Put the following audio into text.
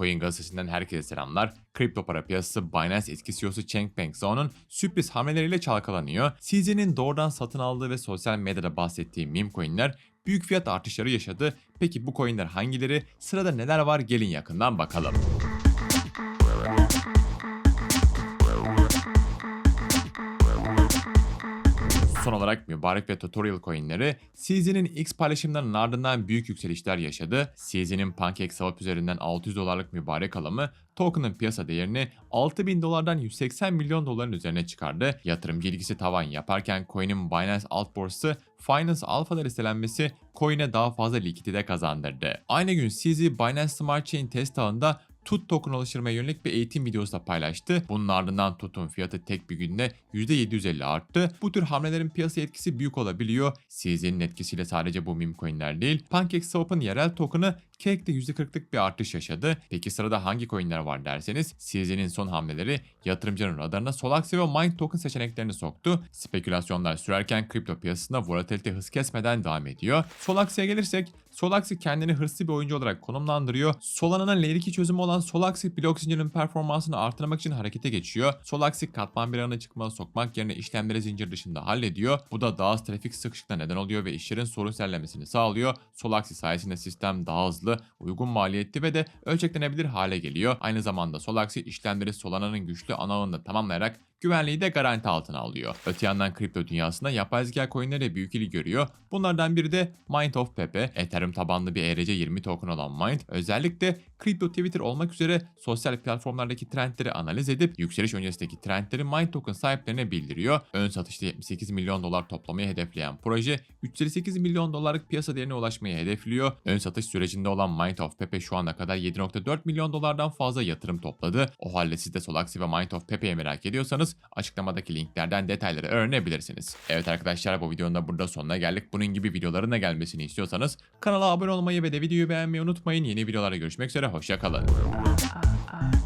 Coin gazetesinden herkese selamlar. Kripto para piyasası Binance eski CEO'su Changpeng Zhao'nun sürpriz hamleleriyle çalkalanıyor. CZ'nin doğrudan satın aldığı ve sosyal medyada bahsettiği meme coinler büyük fiyat artışları yaşadı. Peki bu coinler hangileri? Sırada neler var? Gelin yakından bakalım. Son olarak mübarek ve tutorial coinleri CZ'nin X paylaşımlarının ardından büyük yükselişler yaşadı. CZ'nin PancakeSwap üzerinden 600 dolarlık mübarek alımı token'ın piyasa değerini 6000 dolardan 180 milyon doların üzerine çıkardı. Yatırımcı ilgisi tavan yaparken coin'in Binance alt borsası Finance Alpha'da listelenmesi coin'e daha fazla likidite kazandırdı. Aynı gün CZ Binance Smart Chain test ağında TUT token oluşturmaya yönelik bir eğitim videosu da paylaştı. Bunun ardından TUT'un fiyatı tek bir günde %750 arttı. Bu tür hamlelerin piyasa etkisi büyük olabiliyor. CZ'nin etkisiyle sadece bu meme coinler değil. PancakeSwap'ın yerel token'ı Cake'de %40'lık bir artış yaşadı. Peki sırada hangi coinler var derseniz CZ'nin son hamleleri yatırımcının radarına Solaxi ve Mind token seçeneklerini soktu. Spekülasyonlar sürerken kripto piyasasında volatilite hız kesmeden devam ediyor. Solaxi'ye gelirsek Solaxi kendini hırslı bir oyuncu olarak konumlandırıyor. Solana'nın Layer 2 çözümü olan Solaxi blok zincirinin performansını artırmak için harekete geçiyor. Solaxi katman bir ağına çıkmalı sokmak yerine işlemleri zincir dışında hallediyor. Bu da daha az trafik sıkışıklığa neden oluyor ve işlerin sorun serlemesini sağlıyor. Solaxi sayesinde sistem daha hızlı, uygun maliyetli ve de ölçeklenebilir hale geliyor. Aynı zamanda Solaxi işlemleri Solana'nın güçlü ana tamamlayarak güvenliği de garanti altına alıyor. Öte yandan kripto dünyasında yapay zeka coinleri büyük ilgi görüyor. Bunlardan biri de Mind of Pepe. Ethereum tabanlı bir ERC20 token olan Mind özellikle kripto Twitter olmak üzere sosyal platformlardaki trendleri analiz edip yükseliş öncesindeki trendleri Mind token sahiplerine bildiriyor. Ön satışta 78 milyon dolar toplamayı hedefleyen proje 358 milyon dolarlık piyasa değerine ulaşmayı hedefliyor. Ön satış sürecinde olan Mind of Pepe şu ana kadar 7.4 milyon dolardan fazla yatırım topladı. O halde siz de Solaxi ve Mind of Pepe'yi merak ediyorsanız açıklamadaki linklerden detayları öğrenebilirsiniz. Evet arkadaşlar bu videonun da burada sonuna geldik. Bunun gibi videoların da gelmesini istiyorsanız kanala abone olmayı ve de videoyu beğenmeyi unutmayın. Yeni videolarda görüşmek üzere hoşçakalın. ah, ah, ah.